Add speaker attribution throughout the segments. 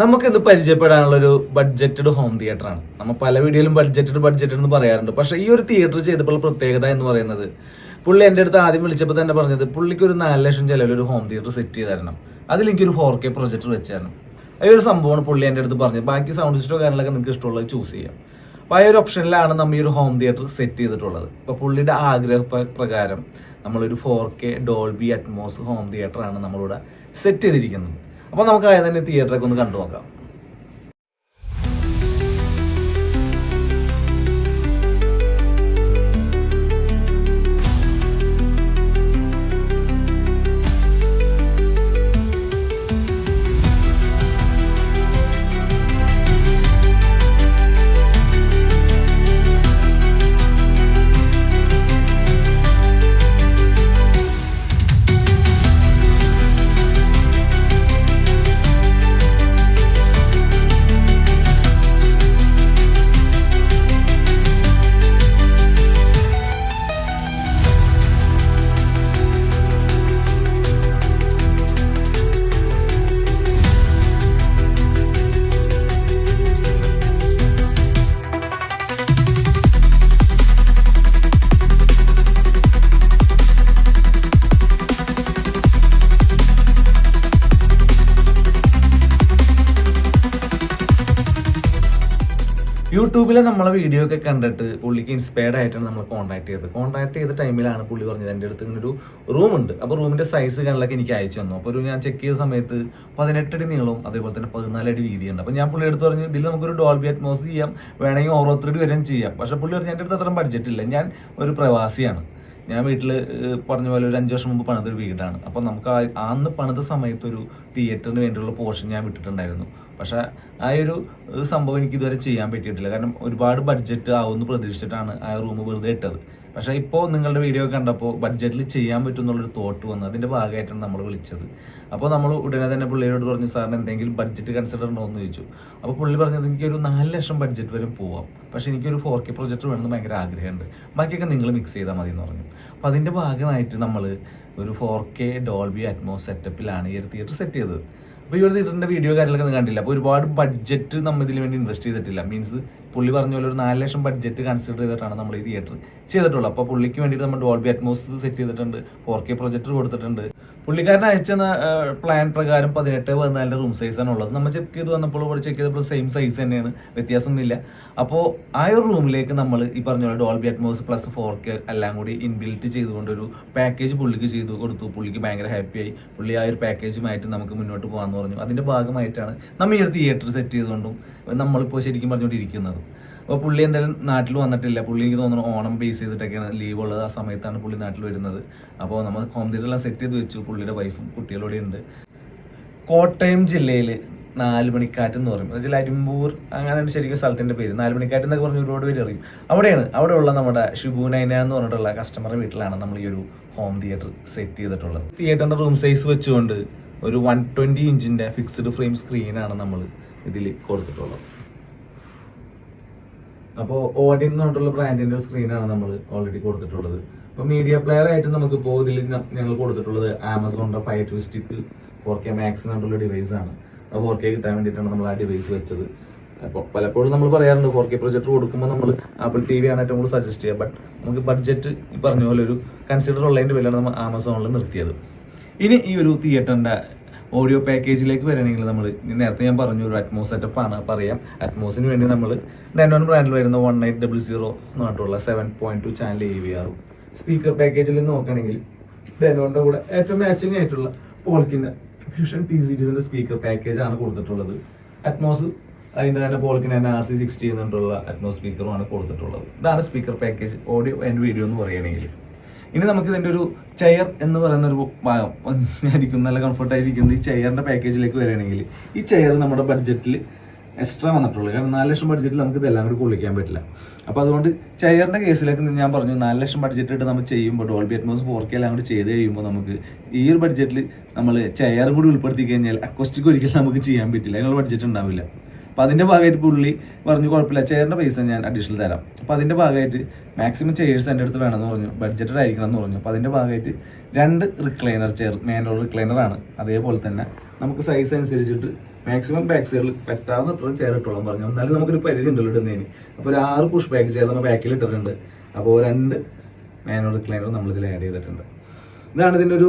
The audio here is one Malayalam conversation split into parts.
Speaker 1: നമുക്കിത് പരിചയപ്പെടാനുള്ള ഒരു ബഡ്ജറ്റഡ് ഹോം തിയേറ്റർ ആണ്. നമ്മൾ പല വീഡിയോയിലും ബഡ്ജറ്റഡ് ബഡ്ജറ്റഡ് എന്ന് പറയാറുണ്ട്. പക്ഷെ ഈ ഒരു തിയേറ്റർ ചെയ്തപ്പോൾ പ്രത്യേകത എന്ന് പറയുന്നത് പുള്ളി എന്റെ അടുത്ത് ആദ്യം വിളിച്ചപ്പോൾ തന്നെ പറഞ്ഞത് പുള്ളിക്ക് ഒരു നാല് ലക്ഷം ചിലവിൽ ഒരു ഹോം തിയേറ്റർ സെറ്റ് ചെയ്ത് തരണം. അതിലെനിക്കൊരു ഫോർ കെ പ്രൊജക്ടർ വെച്ച് തരണം ഈ ഒരു സംഭവമാണ് പുള്ളി എന്റെ അടുത്ത് പറഞ്ഞത്. ബാക്കി സൗണ്ട് സിസ്റ്റോ കാര്യങ്ങളൊക്കെ നിങ്ങൾക്ക് ഇഷ്ടമുള്ളത് ചൂസ് ചെയ്യാം. അപ്പോൾ ആ ഒരു ഓപ്ഷനിലാണ് നമ്മൾ ഈ ഒരു ഹോം തിയേറ്റർ സെറ്റ് ചെയ്തിട്ടുള്ളത്. ഇപ്പോൾ പുള്ളിയുടെ ആഗ്രഹ പ്രകാരം നമ്മളൊരു four K Dolby Atmos home തിയേറ്ററാണ് നമ്മളിവിടെ സെറ്റ് ചെയ്തിരിക്കുന്നത്. അപ്പോൾ നമുക്ക് ആദ്യം തന്നെ തിയേറ്ററൊക്കെ ഒന്ന് കണ്ടു നോക്കാം യൂട്യൂബിലെ നമ്മളെ വീഡിയോ ഒക്കെ കണ്ടിട്ട് പുള്ളിക്ക് ഇൻസ്പയർഡ് ആയിട്ടാണ് നമ്മൾ കോൺടാക്ട് ചെയ്തത്. കോൺടാക്ട് ചെയ്ത ടൈമിലാണ് പുള്ളി പറഞ്ഞത് എന്റെ അടുത്ത് ഇങ്ങനെ ഒരു റൂം ഉണ്ട്. അപ്പോൾ റൂമിന്റെ സൈസ് കാര്യങ്ങളൊക്കെ എനിക്ക് അയച്ചു തന്നു. അപ്പോൾ ഒരു ഞാൻ ചെക്ക് ചെയ്ത സമയത്ത് പതിനെട്ടടി നീളവും അതേപോലെ തന്നെ പതിനാലടി വീതിയുണ്ട്. അപ്പോൾ ഞാൻ പുള്ളി അടുത്ത് പറഞ്ഞു ഇതിൽ നമുക്കൊരു ഡോൾബി അറ്റ്മോസ് ചെയ്യാം വേണമെങ്കിൽ ഓരോരുത്തരുടെ വരെയും ചെയ്യാം. പക്ഷേ പുള്ളി പറഞ്ഞു എന്റെ അടുത്ത് അത്രയും ഇല്ല. ഞാൻ ഒരു പ്രവാസിയാണ്. ഞാൻ വീട്ടിൽ പറഞ്ഞ പോലെ ഒരു അഞ്ച് വർഷം മുമ്പ് പണിതൊരു വീടാണ്. അപ്പോൾ നമുക്ക് അന്ന് പണിത സമയത്ത് ഒരു തിയേറ്ററിന് വേണ്ടിയുള്ള പോർഷൻ ഞാൻ വിട്ടിട്ടുണ്ടായിരുന്നു. പക്ഷേ ആ ഒരു സംഭവം എനിക്ക് ഇതുവരെ ചെയ്യാൻ പറ്റിയിട്ടില്ല. കാരണം ഒരുപാട് ബഡ്ജറ്റ് ആവുമെന്ന് പ്രതീക്ഷിച്ചിട്ടാണ് ആ റൂം വെറുതെ ഇട്ടത്. പക്ഷേ ഇപ്പോൾ നിങ്ങളുടെ വീഡിയോ കണ്ടപ്പോൾ ബഡ്ജറ്റിൽ ചെയ്യാൻ പറ്റും എന്നുള്ളൊരു തോട്ട് വന്നു. അതിന്റെ ഭാഗമായിട്ടാണ് നമ്മൾ വിളിച്ചത്. അപ്പോൾ നമ്മൾ ഉടനെ തന്നെ പുള്ളിയോട് പറഞ്ഞു സാറിന് എന്തെങ്കിലും ബഡ്ജറ്റ് കൺസിഡർ ഉണ്ടോ? എന്ന് ചോദിച്ചു. അപ്പോൾ പുള്ളി പറഞ്ഞത് എനിക്കൊരു നാല് ലക്ഷം ബഡ്ജറ്റ് വരെ പോവാം. പക്ഷേ എനിക്കൊരു ഫോർ കെ പ്രൊജക്ടർ വേണമെന്ന് ഭയങ്കര ആഗ്രഹമുണ്ട്. ബാക്കിയൊക്കെ നിങ്ങൾ മിക്സ് ചെയ്താൽ മതി എന്ന് പറഞ്ഞു. അപ്പോൾ അതിന്റെ ഭാഗമായിട്ട് നമ്മൾ ഒരു ഫോർ കെ ഡോൾബി അറ്റ്മോസ് സെറ്റപ്പിലാണ് ഈ ഒരു തിയേറ്റർ സെറ്റ് ചെയ്തത്. അപ്പോൾ ഈ ഒരു തിയേറ്ററിന്റെ വീഡിയോ കാര്യങ്ങളൊക്കെ നിങ്ങൾ കണ്ടില്ല? അപ്പോൾ ഒരുപാട് ബഡ്ജറ്റ് നമ്മൾ ഇതിന് വേണ്ടി ഇൻവെസ്റ്റ് ചെയ്തിട്ടില്ല. മീൻസ് പുള്ളി പറഞ്ഞ പോലെ ഒരു നാല് ലക്ഷം ബഡ്ജറ്റ് കൺസിഡർ ചെയ്തിട്ടാണ് നമ്മൾ ഈ തിയേറ്റർ ചെയ്തിട്ടുള്ളത്. അപ്പോൾ പുള്ളിക്ക് വേണ്ടിയിട്ട് നമ്മൾ ഡോൾബി അറ്റ്മോസ് സെറ്റ് ചെയ്തിട്ടുണ്ട് ഫോർ കെ പ്രൊജക്ടർ കൊടുത്തിട്ടുണ്ട്. പുള്ളിക്കാരൻ അയച്ച പ്ലാൻ പ്രകാരം പതിനെട്ട് പതിനാലിന്റെ റൂം സൈസാണ് ഉള്ളത്. നമ്മൾ ചെക്ക് ചെയ്ത് വന്നപ്പോൾ ഇവിടെ ചെക്ക് ചെയ്തപ്പോൾ സെയിം സൈസ് തന്നെയാണ്. വ്യത്യാസമൊന്നുമില്ല. അപ്പോൾ ആ ഒരു റൂമിലേക്ക് നമ്മൾ ഈ പറഞ്ഞ പോലെ Dolby Atmos plus four K എല്ലാം കൂടി ഇൻബിൽറ്റ് ചെയ്തുകൊണ്ട് ഒരു പാക്കേജ് പുള്ളിക്ക് ചെയ്തു കൊടുത്തു. പുള്ളിക്ക് ഭയങ്കര ഹാപ്പിയായി പുള്ളി ആ ഒരു പാക്കേജുമായിട്ട് നമുക്ക് മുന്നോട്ട് പോകാമെന്ന് പറഞ്ഞു. അതിന്റെ ഭാഗമായിട്ടാണ് നമ്മൾ ഈ ഒരു തിയേറ്റർ സെറ്റ് ചെയ്തുകൊണ്ടും നമ്മളിപ്പോൾ ശരിക്കും പറഞ്ഞുകൊണ്ടിരിക്കുന്നത്. അപ്പോൾ പുള്ളി എന്തായാലും നാട്ടിൽ വന്നിട്ടില്ല. പുള്ളി എനിക്ക് തോന്നുന്നു ഓണം ബേസ് ചെയ്തിട്ടൊക്കെയാണ് ലീവ് ഉള്ളത്. ആ സമയത്താണ് പുള്ളി നാട്ടിൽ വരുന്നത്. അപ്പോൾ നമ്മൾ ഹോം തിയേറ്ററെല്ലാം സെറ്റ് ചെയ്ത് വെച്ചു. പുള്ളിയുടെ വൈഫും കുട്ടികളോടെ ഉണ്ട്. കോട്ടയം ജില്ലയിൽ നാല് മണിക്കാറ്റ് എന്ന് പറയും. അതായത് അരിമ്പൂർ അങ്ങനെയാണ് ശരിക്കും സ്ഥലത്തിന്റെ പേര്. നാല് മണിക്കാറ്റ് എന്നൊക്കെ പറഞ്ഞ് ഒരുപാട് പേര് അറിയും. അവിടെയാണ്. അവിടെയുള്ള നമ്മുടെ ഷിബുനൈന എന്ന് പറഞ്ഞിട്ടുള്ള കസ്റ്റമറുടെ വീട്ടിലാണ് നമ്മൾ ഈ ഒരു ഹോം തിയേറ്റർ സെറ്റ് ചെയ്തിട്ടുള്ളത്. തിയേറ്ററിന്റെ റൂം സൈസ് വെച്ചുകൊണ്ട് ഒരു വൺ ട്വന്റി ഇഞ്ചിന്റെ ഫിക്സ്ഡ് ഫ്രെയിം സ്ക്രീനാണ് നമ്മൾ ഇതിൽ കൊടുത്തിട്ടുള്ളത്. അപ്പോൾ ഓഡിയൻ എന്ന് പറഞ്ഞിട്ടുള്ള ബ്രാൻഡിന്റെ സ്ക്രീനാണ് നമ്മൾ ഓൾറെഡി കൊടുത്തിട്ടുള്ളത്. അപ്പോൾ മീഡിയ പ്ലെയർ ആയിട്ട് നമുക്ക് ഇപ്പോൾ ഇതിൽ ഞങ്ങൾ കൊടുത്തിട്ടുള്ളത് ആമസോണിന്റെ Fire TV stick four K Max എന്നുള്ള ഡിവൈസ് ആണ്. അപ്പോൾ ഫോർ കെ കിട്ടാൻ വേണ്ടിയിട്ടാണ് നമ്മൾ ആ ഡിവൈസ് വെച്ചത്. അപ്പോൾ പലപ്പോഴും നമ്മൾ പറയാറുണ്ട് ഫോർ കെ പ്രൊജക്ടർ കൊടുക്കുമ്പോൾ നമ്മൾ ആപ്പിൾ ടി വി ആണ് ഏറ്റവും കൂടുതൽ സജസ്റ്റ് ചെയ്യുക. ബട്ട് നമുക്ക് ബഡ്ജറ്റ് ഈ പറഞ്ഞ പോലെ ഒരു കൺസിഡർ ഉള്ളതിന്റെ വിലയാണ് നമ്മൾ ആമസോണിൽ നിർത്തിയത്. ഇനി ഈ ഒരു തിയേറ്ററിന്റെ ഓഡിയോ പാക്കേജിലേക്ക് വരികയാണെങ്കിൽ നമ്മൾ നേരത്തെ ഞാൻ പറഞ്ഞു ഒരു അറ്റ്മോസ് സെറ്റപ്പ് ആണ്. പറയാം അറ്റ്മോസിന് വേണ്ടി നമ്മൾ ഡെനോൺ ബ്രാൻഡിൽ വരുന്ന വൺ എയ്റ്റ് ഡബിൾ സീറോ എന്ന് പറഞ്ഞിട്ടുള്ള seven point two channel A V ആറും സ്പീക്കർ പാക്കേജിൽ നോക്കുകയാണെങ്കിൽ ഡെനോന്റെ കൂടെ ഏറ്റവും മാച്ചിങ് ആയിട്ടുള്ള പോൾക്കിന്റെ ഫ്യൂഷൻ ടി സീരീസിന്റെ സ്പീക്കർ പാക്കേജ് ആണ് കൊടുത്തിട്ടുള്ളത്. അറ്റ്മോസ് അതിന്റെ തന്നെ പോളിക്കിന് തന്നെ ആർ സി സിക്സ്റ്റി എന്നിട്ടുള്ള അറ്റ്മോസ് സ്പീക്കറുമാണ് കൊടുത്തിട്ടുള്ളത്. ഇതാണ് speaker package audio and video എന്ന് പറയുകയാണെങ്കിൽ. ഇനി നമുക്ക് ഇതിന്റെ ഒരു ചെയർ എന്ന് പറയുന്ന ഒരു ഭാഗം. ആയിരിക്കും നല്ല കംഫർട്ടായിരിക്കുന്നത് ഈ ചെയറിന്റെ പാക്കേജിലേക്ക് വരികയാണെങ്കിൽ ഈ ചെയർ നമ്മുടെ ബഡ്ജറ്റിൽ എക്സ്ട്രാ വന്നിട്ടുള്ളൂ. കാരണം നാല് ലക്ഷം ബഡ്ജറ്റിൽ നമുക്ക് ഇതെല്ലാം കൂടി കൊള്ളിക്കാൻ പറ്റില്ല. അപ്പോൾ അതുകൊണ്ട് ചെയറിന്റെ കേസിലേക്ക് ഞാൻ പറഞ്ഞു നാല് ലക്ഷം ബഡ്ജറ്റ് ഇട്ട് നമ്മൾ ചെയ്യുമ്പോൾ ഡോൾബി അറ്റ്മോസ് ഫോർ കെ എല്ലാം കൂടി ചെയ്ത് കഴിയുമ്പോൾ നമുക്ക് ഈ ഒരു ബഡ്ജറ്റിൽ നമ്മൾ ചെയറും കൂടി ഉൾപ്പെടുത്തി കഴിഞ്ഞാൽ അക്കോസ്റ്റിക് ഒരിക്കലും നമുക്ക് ചെയ്യാൻ പറ്റില്ല. അതിനുള്ള ബഡ്ജറ്റ് ഉണ്ടാവില്ല. അപ്പോൾ അതിന്റെ ഭാഗമായിട്ട് പുള്ളി പറഞ്ഞു കുഴപ്പമില്ല ചെയറിന്റെ പൈസ ഞാൻ അഡീഷണൽ തരാം. അപ്പോൾ അതിന്റെ ഭാഗമായിട്ട് മാക്സിമം ചെയേഴ്സ് എന്റെ അടുത്ത് വേണമെന്ന് പറഞ്ഞു ബഡ്ജറ്റഡ് ആയിരിക്കണം എന്ന് പറഞ്ഞു. അപ്പോൾ അതിന്റെ ഭാഗമായിട്ട് രണ്ട് റിക്ലൈനർ ചെയർ മാനുവൽ റിക്ലൈനർ ആണ്. അതേപോലെ തന്നെ നമുക്ക് സൈസ് അനുസരിച്ചിട്ട് മാക്സിമം ബാക്ക് സൈഡിൽ പറ്റാവുന്ന അത്രയും ചെയർ ഇട്ടോളം പറഞ്ഞു. എന്നാലും നമുക്കൊരു പരിധി ഉണ്ടല്ലോ ഇടുന്നതിന്. അപ്പോൾ ഒരു ആറ് പുഷ് ബാക്ക് ചെയർ നമ്മൾ ബാക്കിൽ ഇട്ടിട്ടുണ്ട്. അപ്പോൾ രണ്ട് മാനുവൽ റിക്ലൈനർ നമ്മളിതിൽ ആഡ് ചെയ്തിട്ടുണ്ട്. ഇതാണ് ഇതിന്റെ ഒരു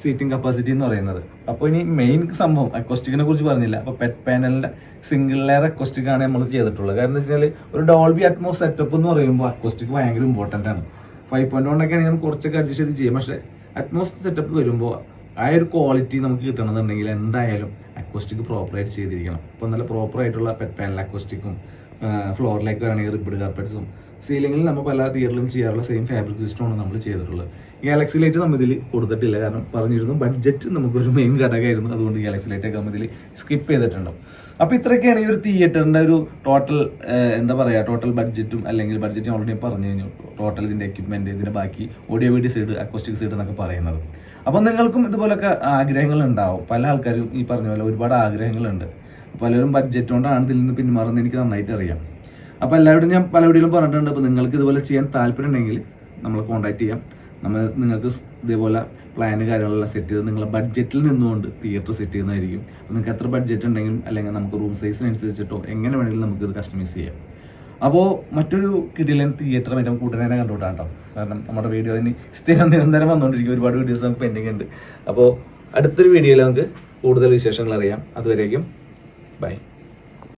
Speaker 1: സീറ്റിംഗ് കപ്പാസിറ്റി എന്ന് പറയുന്നത്. അപ്പോൾ ഇനി മെയിൻ സംഭവം അക്വസ്റ്റിക്കിനെ കുറിച്ച് പറഞ്ഞില്ല. അപ്പോൾ പെറ്റ് പാനലിന്റെ സിംഗിൾ ലെയർ അക്വസ്റ്റിക് ആണ് നമ്മൾ ചെയ്തിട്ടുള്ളത്. കാരണം എന്താ വെച്ചാൽ ഒരു ഡോൾബി അറ്റ്മോസ് സെറ്റപ്പ് എന്ന് പറയുമ്പോൾ അക്വസ്റ്റിക് ഭയങ്കര ഇമ്പോർട്ടന്റ് ആണ്. ഫൈവ് പോയിന്റ് വൺ ഒക്കെ ആണെങ്കിൽ നമുക്ക് കുറച്ചൊക്കെ അഡ്ജസ്റ്റ് ചെയ്ത് ചെയ്യാം. പക്ഷേ അറ്റ്മോസ് സെറ്റപ്പ് വരുമ്പോൾ ആ ഒരു ക്വാളിറ്റി നമുക്ക് കിട്ടണമെന്നുണ്ടെങ്കിൽ എന്തായാലും അക്വസ്റ്റിക് പ്രോപ്പറായിട്ട് ചെയ്തിരിക്കണം. അപ്പോൾ നല്ല പ്രോപ്പറായിട്ടുള്ള പെറ്റ് പാനൽ അക്വസ്റ്റിക്കും ഫ്ലോറിലേക്ക് വേണമെങ്കിൽ റിബിഡ് കാർപ്പറ്റ്സും സീലിംഗിൽ നമ്മൾ പല തിയേറ്ററിലും ചെയ്യാറുള്ള സെയിം ഫാബ്രിക് സിസ്റ്റമാണ് നമ്മൾ ചെയ്തിട്ടുള്ളത്. ഗാലക്സി ലൈറ്റ് നമ്മൾ ഇതിൽ കൊടുത്തിട്ടില്ല. കാരണം പറഞ്ഞിരുന്നു ബഡ്ജറ്റ് നമുക്കൊരു മെയിൻ ഘടകമായിരുന്നു. അതുകൊണ്ട് ഗാലക്സി ലൈറ്റ് ഒക്കെ നമ്മൾ ഇതിൽ സ്കിപ്പ് ചെയ്തിട്ടുണ്ട് അപ്പോൾ ഇത്രയൊക്കെയാണ് ഈ ഒരു തിയേറ്ററിന്റെ ഒരു ടോട്ടൽ എന്താ പറയുക ടോട്ടൽ ബഡ്ജറ്റും അല്ലെങ്കിൽ ബഡ്ജറ്റ് ഓൾറെഡി പറഞ്ഞു കഴിഞ്ഞു. ടോട്ടൽ ഇതിന്റെ എക്യുപ്മെന്റ് ഇതിന്റെ ബാക്കി audio video side acoustic side എന്നൊക്കെ പറയുന്നത്. അപ്പോൾ നിങ്ങൾക്കും ഇതുപോലൊക്കെ ആഗ്രഹങ്ങളുണ്ടാവും. പല ആൾക്കാരും ഈ പറഞ്ഞ പോലെ ഒരുപാട് ആഗ്രഹങ്ങളുണ്ട്. പലരും ബഡ്ജറ്റ് കൊണ്ടാണ് ഇതിൽ നിന്ന് പിന്മാറുന്നത് എനിക്ക് നന്നായിട്ട് അറിയാം. അപ്പോൾ എല്ലാവരോടും ഞാൻ പല വീഡിയോയിലും പറഞ്ഞിട്ടുണ്ട്. അപ്പോൾ നിങ്ങൾക്ക് ഇതുപോലെ ചെയ്യാൻ താല്പര്യം ഉണ്ടെങ്കിൽ നമ്മളെ കോൺടാക്ട് ചെയ്യാം. നമ്മൾ നിങ്ങൾക്ക് ഇതേപോലെ പ്ലാന് കാര്യങ്ങളെല്ലാം സെറ്റ് ചെയ്ത് നിങ്ങളെ ബഡ്ജറ്റിൽ നിന്നുകൊണ്ട് തിയേറ്റർ സെറ്റ് ചെയ്യുന്നതായിരിക്കും. നിങ്ങൾക്ക് എത്ര ബഡ്ജറ്റ് ഉണ്ടെങ്കിലും അല്ലെങ്കിൽ നമുക്ക് റൂം സൈസിനനുസരിച്ചിട്ടോ എങ്ങനെ വേണമെങ്കിലും നമുക്ക് ഇത് കസ്റ്റമൈസ് ചെയ്യാം. അപ്പോൾ മറ്റൊരു കിടിലൻ തിയേറ്റർ മറ്റേ കൂട്ടുകാരെ കണ്ടുകൊണ്ടാണ് കേട്ടോ. കാരണം നമ്മുടെ വീഡിയോ അതിന് സ്ഥിരം നിരന്തരം വന്നുകൊണ്ടിരിക്കും. ഒരുപാട് വീഡിയോസ് നമുക്ക് പെൻഡിങ് ഉണ്ട്. അപ്പോൾ അടുത്തൊരു വീഡിയോയിൽ നമുക്ക് കൂടുതൽ വിശേഷങ്ങൾ അറിയാം. അതുവരേക്കും Bye.